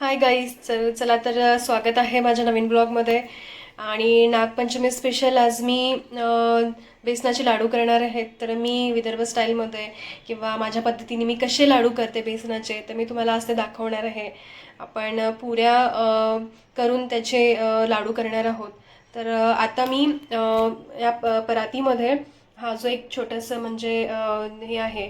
Hi guys चल चला तर स्वागत आहे माझ्या नवीन ब्लॉगमध्ये. आणि नागपंचमी स्पेशल आज मी बेसनाचे लाडू करणार आहेत. तर मी विदर्भ स्टाईलमध्ये किंवा माझ्या पद्धतीने मी कसे लाडू करते बेसनाचे तर मी तुम्हाला आज ते दाखवणार आहे. आपण पुऱ्या करून त्याचे लाडू करणार आहोत. तर आता मी या प परातीमध्ये हा जो एक छोटंसं म्हणजे हे आहे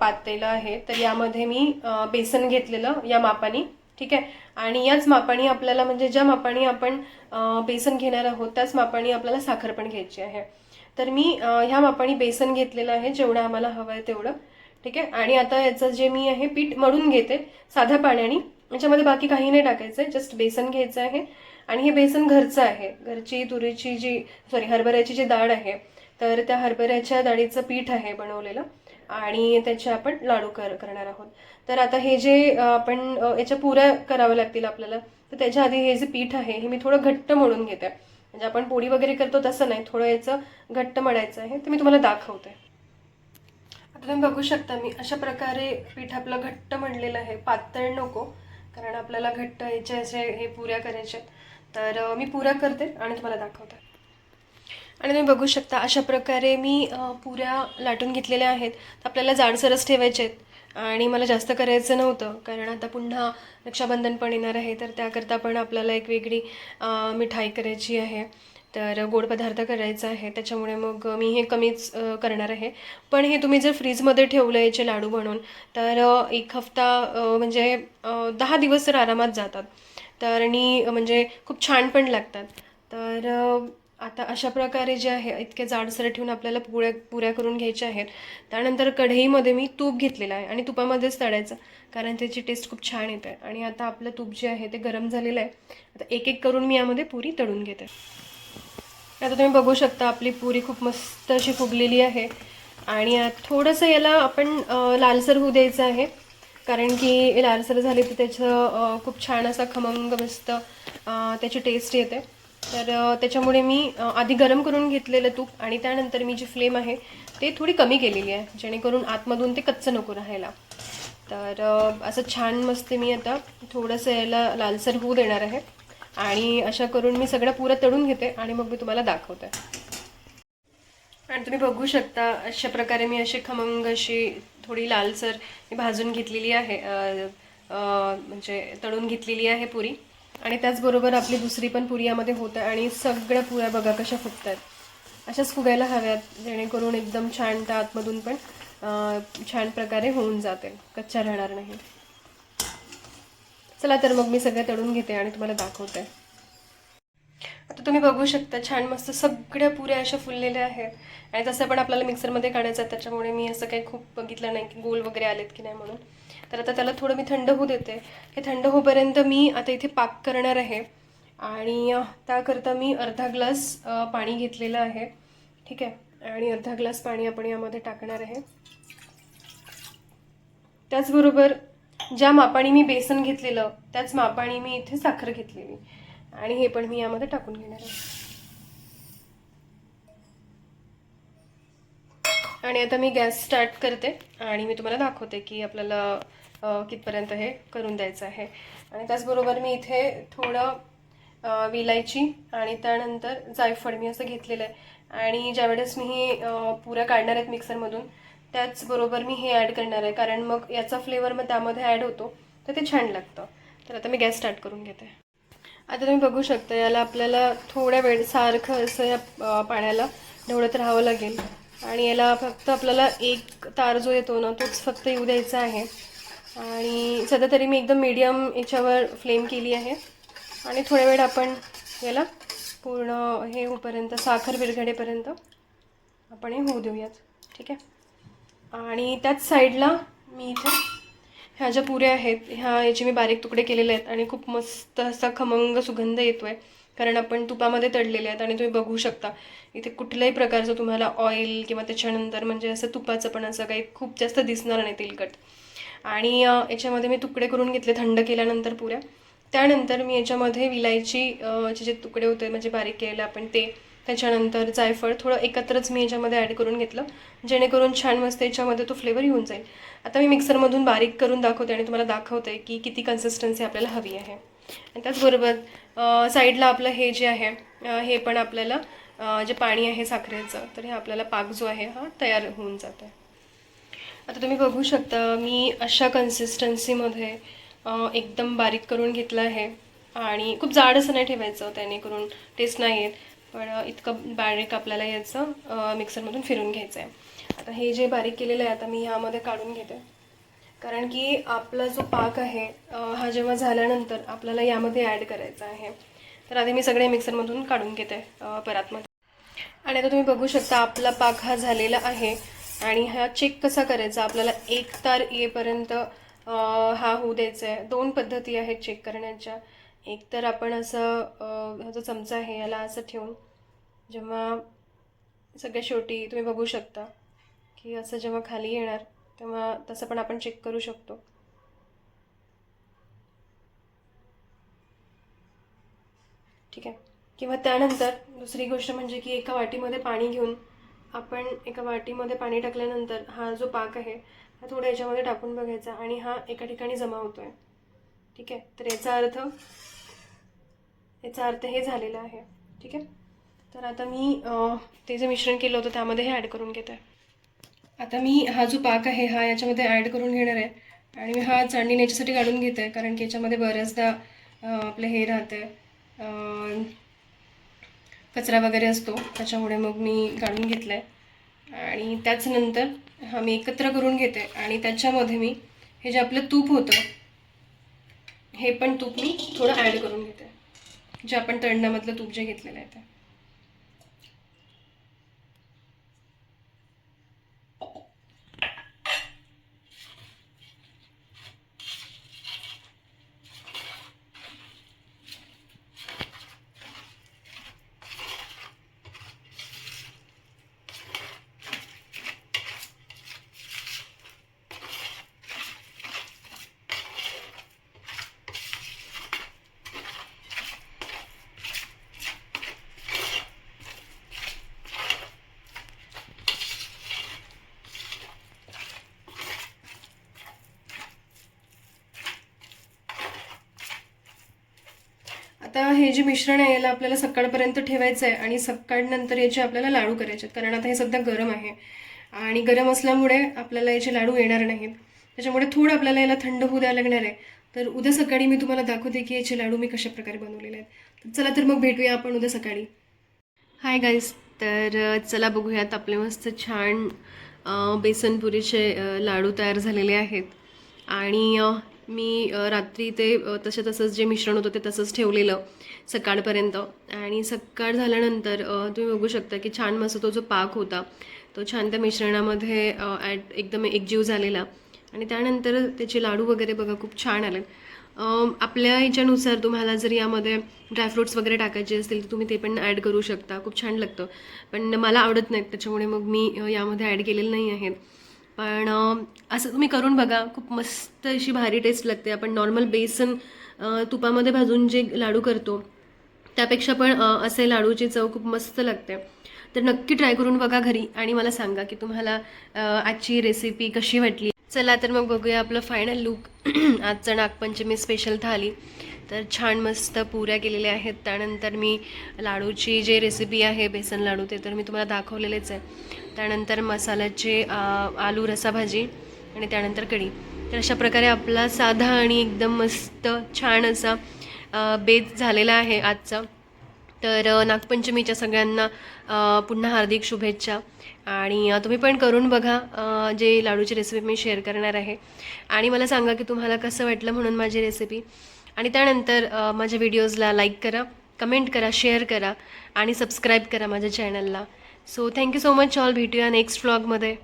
पातेलं आहे. तर यामध्ये मी बेसन घेतलेलं या मापाने ठीक आहे? आणि याच मापाने आपल्याला म्हणजे ज्या मापाने आपण बेसन घेणार आहोत त्याच मापाने आपल्याला साखर पण घ्यायची आहे. तर मी ह्या मापाने बेसन घेतलेलं आहे जेवढं आम्हाला हवं आहे तेवढं. ठीक आहे? आणि आता याचं जे मी आहे पीठ मळून घेते साध्या पाण्याने. याच्यामध्ये बाकी काही नाही टाकायचं आहे जस्ट बेसन घ्यायचं आहे. आणि हे बेसन घरचं आहे. घरची तुरीची जी सॉरी हरभऱ्याची जी डाळ आहे तर त्या हरभऱ्याच्या डाळीचं पीठ आहे बनवलेलं. आणि त्याचे आपण लाडू कर करणार आहोत. तर आता हे जे आपण याच्या पुऱ्या कराव्या लागतील आपल्याला तर त्याच्या आधी हे जे पीठ आहे हे मी थोडं घट्ट मळून घेते. म्हणजे आपण पोळी वगैरे करतो तसं नाही थोडं याचं घट्ट मळायचं आहे ते मी तुम्हाला दाखवते. आता तुम्ही बघू शकता मी अशा प्रकारे पीठ आपलं घट्ट म्हणलेलं आहे. पातळ नको कारण आपल्याला घट्ट याचे असे हे पुऱ्या करायचे तर मी पुऱ्या करते आणि तुम्हाला दाखवते. आणि तुम्ही बघू शकता अशा प्रकारे मी पुऱ्या लाटून घेतलेल्या आहेत. आपल्याला जाडसरच ठेवायचे आहेत. आणि मला जास्त करायचं नव्हतं कारण आता पुन्हा रक्षाबंधन पण येणार आहे. तर त्याकरता पण आपल्याला एक वेगळी मिठाई करायची आहे. तर गोड पदार्थ करायचा आहे. त्याच्यामुळे मग मी हे कमीच करणार आहे. पण हे तुम्ही जर फ्रीजमध्ये ठेवलं याचे लाडू बनवून तर एक हफ्ता म्हणजे दहा दिवस तर आरामात जातात. तर आणि म्हणजे खूप छान पण लागतात. तर आता अशा प्रकारे जे आहे इतके जाडसर ठेवून आपल्याला पुऱ्या पुऱ्या करून घ्यायच्या आहेत. त्यानंतर कढईमध्ये मी तूप घेतलेलं आहे आणि तुपामध्येच तळायचं कारण त्याची टेस्ट खूप छान येते. आणि आता आपलं तूप जे आहे ते गरम झालेलं आहे. आता एक एक करून मी यामध्ये पुरी तळून घेते. आता तुम्ही बघू शकता आपली पुरी खूप मस्त अशी फुगलेली आहे. आणि थोडंसं याला आपण लालसर होऊ द्यायचं आहे. कारण की लालसर झाली तर त्याचं खूप छान असा खमंग मस्त त्याची टेस्ट येते. तर त्याच्यामुळे मी आधी गरम करून घेतलेलं तूप आणि त्यानंतर मी जी फ्लेम आहे ते थोडी कमी केलेली आहे जेणेकरून आतमधून ते कच्चं नको राहायला. तर असं छान मस्त मी आता थोडंसं याला लालसर होऊ देणार आहे आणि अशा करून मी सगळं पुरं तळून घेते आणि मग मी तुम्हाला दाखवते. आणि तुम्ही बघू शकता अशा प्रकारे मी अशी खमंग अशी थोडी लालसर मी भाजून घेतलेली आहे म्हणजे तळून घेतलेली आहे पुरी. आणि त्याचबरोबर आपली दुसरी पण पुरी यामध्ये होत आहे आणि सगळ्या पुऱ्या बघा कशा फुगत आहेत अशाच फुगायला हव्यात जेणेकरून एकदम छान त्या आतमधून पण छान प्रकारे होऊन जाते कच्च्या राहणार नाही. चला तर मग मी सगळ्या तळून घेते आणि तुम्हाला दाखवते. आता तुम्ही बघू शकता छान मस्त सगळ्या पुऱ्या अशा फुललेल्या आहेत. आणि तसं पण आपल्याला मिक्सरमध्ये काढायचं आहे त्याच्यामुळे मी असं काही खूप बघितलं नाही की गोल वगैरे आलेत की नाही म्हणून. तर आता त्याला थोडं मी थंड होऊ देते. हे थंड होईपर्यंत मी आता इथे पाक करणार आहे. आणि त्याकरता मी अर्धा ग्लास पाणी घेतलेलं आहे. ठीक आहे? आणि अर्धा ग्लास पाणी आपण यामध्ये टाकणार आहे. त्याचबरोबर ज्या मापाने मी बेसन घेतलेलं त्याच मापाने मी इथे साखर घेतलेली. आणि हे पण मी यामध्ये टाकून घेणार आहे. आणि आता मी गॅस स्टार्ट करते आणि मी तुम्हाला दाखवते की आपल्याला कितपर्यंत हे करून द्यायचं आहे. आणि त्याचबरोबर मी इथे थोडं विलायची आणि त्यानंतर जायफळ मी असं घेतलेलं आहे. आणि ज्यावेळेस मी हे पुऱ्या काढणार आहेत मिक्सरमधून त्याचबरोबर मी हे ॲड करणार आहे. कारण मग याचा फ्लेवर मग त्यामध्ये ॲड होतो तर ते छान लागतं. तर आता मी गॅस स्टार्ट करून घेते. आता तुम्ही बघू शकता याला आपल्याला थोड्या वेळ सारखं असं या पाण्याला ढवळत राहावं लागेल. आणि याला फक्त आपल्याला एक तार जो येतो ना तोच फक्त येऊ द्यायचा आहे. आणि सध्या तरी मी एकदम मीडियम याच्यावर फ्लेम केली आहे. आणि थोड्या वेळ आपण याला पूर्ण हे होपर्यंत साखर विरघडेपर्यंत आपण हे होऊ देऊयात. ठीक आहे? आणि त्याच साईडला मी इथे ह्या ज्या पुऱ्या आहेत ह्या याचे मी बारीक तुकडे केलेले आहेत आणि खूप मस्त असा खमंग सुगंध येतो आहे कारण आपण तुपामध्ये तळलेले आहेत आणि तुम्ही बघू शकता. इथे कुठल्याही प्रकारचं तुम्हाला ऑइल किंवा त्याच्यानंतर म्हणजे असं तुपाचं पण असं काही खूप जास्त दिसणार नाही तेलकट. आणि याच्यामध्ये मी तुकडे करून घेतले थंड केल्यानंतर पुऱ्या. त्यानंतर मी याच्यामध्ये विलायची चे जे तुकडे होते म्हणजे बारीक केलेलं आपण ते त्याच्यानंतर जायफळ थोडं एकत्रच मी याच्यामध्ये ॲड करून घेतलं. जेणेकरून छान मस्त याच्यामध्ये तो फ्लेवर येऊन जाईल. आता मी मिक्सरमधून बारीक करून दाखवते आणि तुम्हाला दाखवते की किती कन्सिस्टन्सी आपल्याला हवी आहे. आणि त्याचबरोबर साईडला आपलं हे जे आहे हे पण आपल्याला जे पाणी आहे साखरेचं तर हे आपल्याला पाक जो आहे हा तयार होऊन जातो आहे. आता तुम्ही बघू शकता मी अशा कन्सिस्टन्सीमध्ये एकदम बारीक करून घेतलं आहे. आणि खूप जाड असं नाही ठेवायचं त्याने करून टेस्ट नाही येत. पण इतकं बारीक आपल्याला याचं मिक्सरमधून फिरून घ्यायचं आहे आता हे जे बारीक केलेलं आहे आता मी ह्यामध्ये काढून घेते. कारण की आपला जो पाक आहे हा जेव्हा झाल्यानंतर आपल्याला यामध्ये ॲड करायचा आहे. तर आधी मी सगळे मिक्सरमधून काढून घेते परातमध्ये. आणि आता तुम्ही बघू शकता आपला पाक हा झालेला आहे आणि हा चेक कसा करायचा? आपल्याला एक तार येईपर्यंत हा होऊ द्यायचा आहे. दोन पद्धती आहेत चेक करण्याच्या. एक तर आपण असं हा जो चमचा आहे याला असं ठेवून जेव्हा सगळ्या शेवटी तुम्ही बघू शकता की असं जेव्हा खाली येणार तेव्हा तसं पण आपण चेक करू शकतो. ठीक आहे. किंवा त्यानंतर दुसरी गोष्ट म्हणजे की एका वाटीमध्ये पाणी घेऊन आपण एका वाटीमध्ये पाणी टाकल्यानंतर हा जो पाक आहे हा थोडा याच्यामध्ये टाकून बघायचा आणि हा एका ठिकाणी जमा होतो आहे ठीक आहे. तर याचा अर्थ याचा अर्थ हे झालेला आहे. ठीक आहे. तर आता मी ते जे मिश्रण केलं होतं त्यामध्ये हे ॲड करून घेत. आहे आता मी हा जो पाक आहे हा याच्यामध्ये ॲड करून घेणार आहे. आणि मी हा चांडणी याच्यासाठी काढून घेते आहे कारण की याच्यामध्ये बऱ्याचदा आपलं हे राहतं कचरा वगैरे असतो त्याच्यामुळे मग मी काढून घेतला आहे आणि त्याचनंतर हा मी एकत्र करून घेते. आणि त्याच्यामध्ये मी हे जे आपलं तूप होतं हे पण तूप मी थोडं ॲड करून घेते. जे आपण तळणामधलं तूप जे घेतलेलं आहे ते. आता हे जे मिश्रण आहे याला आपल्याला सकाळपर्यंत ठेवायचं आहे आणि सकाळनंतर याचे आपल्याला लाडू करायचे आहेत. कारण आता हे सध्या गरम आहे आणि गरम असल्यामुळे आपल्याला याचे लाडू येणार नाहीत. त्याच्यामुळे थोडं आपल्याला याला थंड होऊ द्यायला लागणार आहे. तर उद्या सकाळी मी तुम्हाला दाखवते की याचे लाडू मी कशा प्रकारे बनवलेले आहेत. तर चला तर मग भेटूया आपण उद्या सकाळी. हाय गाईज तर चला बघूयात आपले मस्त छान बेसनपुरीचे लाडू तयार झालेले आहेत. आणि मी रात्री ते तसं तसंच जे मिश्रण होतं ते तसंच ठेवलेलं सकाळपर्यंत. आणि सकाळ झाल्यानंतर तुम्ही बघू शकता की छान मस्त तो जो पाक होता तो छान त्या मिश्रणामध्ये ॲट ॲड एकदम एकजीव झालेला. आणि त्यानंतर त्याचे लाडू वगैरे बघा खूप छान आले. आपल्या ह्याच्यानुसार तुम्हाला जर यामध्ये ड्रायफ्रूट्स वगैरे टाकायचे असतील तर तुम्ही ते पण ॲड करू शकता. खूप छान लागतं. पण मला आवडत नाहीत त्याच्यामुळे मग मी यामध्ये ॲड केलेलं नाही आहेत. पण असं तुम्ही करून बघा. खूप मस्त अशी भारी टेस्ट लागते. आपण नॉर्मल बेसन तुपामध्ये भाजून जे लाडू करतो त्यापेक्षा पण असे लाडूची चव खूप मस्त लागते. तर नक्की ट्राय करून बघा घरी आणि मला सांगा की तुम्हाला आजची रेसिपी कशी वाटली. चला तर मग बघूया आपलं फायनल लुक आजचं नागपंचमी स्पेशल थाली. तर छान मस्त पुऱ्या केलेल्या आहेत. त्यानंतर मी लाडूची जे रेसिपी आहे बेसन लाडू ते तर मी तुम्हाला दाखवलेलेच आहे. त्यानंतर मसाल्याचे आलू रसा भाजी आणि त्यानंतर कढी. तर अशा प्रकारे आपला साधा आणि एकदम मस्त छान असा बेत झालेला आहे आजचा. तर नागपंचमीच्या सगळ्यांना पुन्हा हार्दिक शुभेच्छा. आणि तुम्ही पण करून बघा जे लाडूची रेसिपी मी शेअर करणार आहे. आणि मला सांगा की तुम्हाला कसं वाटलं म्हणून माझी रेसिपी आणि त्यानंतर माझ्या व्हिडिओजला लाईक करा कमेंट करा शेअर करा आणि सबस्क्राईब करा माझ्या चॅनलला. So thank you so much all भेटूया नेक्स्ट व्लॉगमध्ये